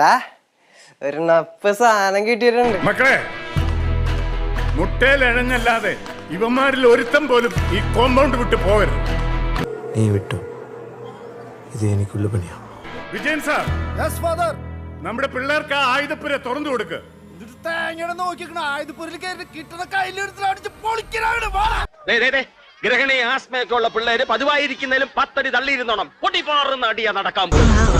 ഡാ ഒരു നപ്പ് സാധനം കിട്ടിയിട്ടുണ്ട്. മക്കളെ മുട്ടയിലഴഞ്ഞല്ലാതെ ഇവന്മാരിൽ ഒരുത്തം പോലും ഈ കോമ്പൗണ്ട് വിട്ട് പോകരുത്. നീ വിട്ടു. ഇത് എനിക്കുള്ള പണിയാ. വിജയൻ സാർ നമ്മുടെ പിള്ളേർക്ക് ആ ആയുധപ്പുര തുറന്നു കൊടുക്ക്. ഗ്രഹണി ആസ്മയൊക്കെ ഉള്ള പിള്ളേര് പതിവായിരിക്കുന്നതിലും പത്തടി തള്ളിയിരുന്നോണം. പൊടിപാറുന്ന അടിയാ നടക്കാൻ പോകുന്നത്.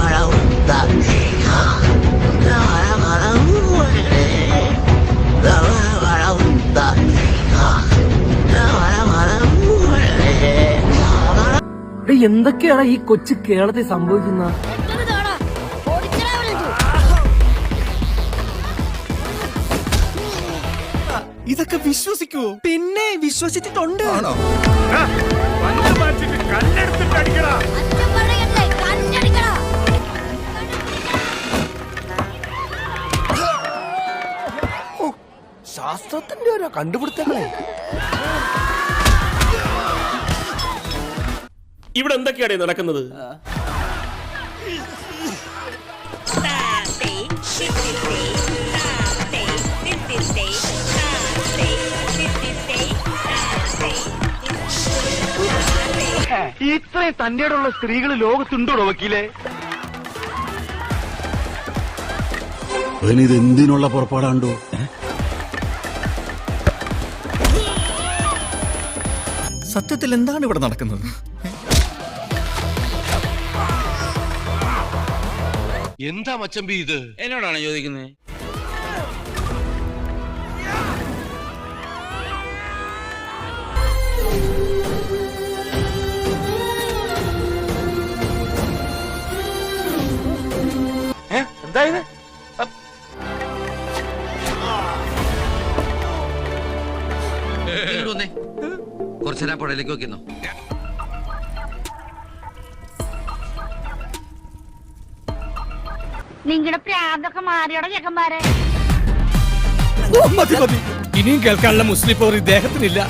എന്തൊക്കെയാണ് ഈ കൊച്ചു കേരളത്തിൽ സംഭവിക്കുന്നത് ഇതൊക്കെ വിശ്വസിക്കൂ. പിന്നെ വിശ്വസിച്ചിട്ടുണ്ട്. ശാസ്ത്രത്തിന്റെ ഓരോ കണ്ടുപിടുത്തങ്ങളെ. ഇവിടെ എന്തൊക്കെയാണ് നടക്കുന്നത്? ഇത്രയും തന്റെ ഉള്ള സ്ത്രീകൾ ലോകത്തുണ്ടോ വക്കീലെ? ഇത് എന്തിനുള്ള പുറപ്പാടാണ്ടോ? സത്യത്തിൽ എന്താണ് ഇവിടെ നടക്കുന്നത്? എന്താ മച്ചമ്പി ഇത്? എന്നോടാണ് ചോദിക്കുന്നത് കുറച്ചു കുറച്ചേരാ പുഴയിലേക്ക് വെക്കുന്നു നിങ്ങളുടെ പ്രാന്തൊക്കെ മാറിയോടെ ചെക്കന്മാരെ. ഇനിയും കേൾക്കാനുള്ള മുസ്ലിം പോർ ഇദ്ദേഹത്തിനില്ല.